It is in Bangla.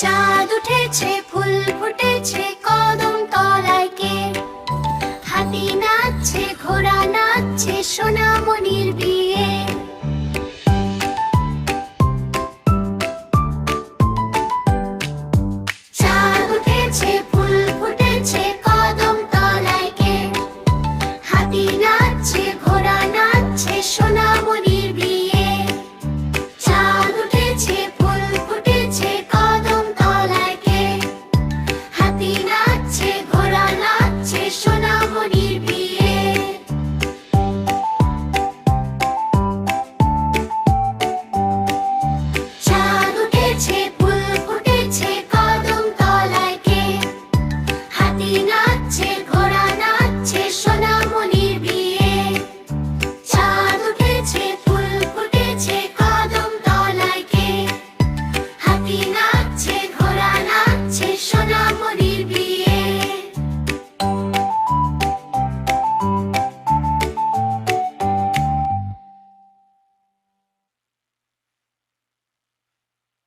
চাঁদ উঠেছে ফুল ফুটেছে কদম তলায় কে? হাতি নাচছে ঘোড়া নাচছে সোনা happy know.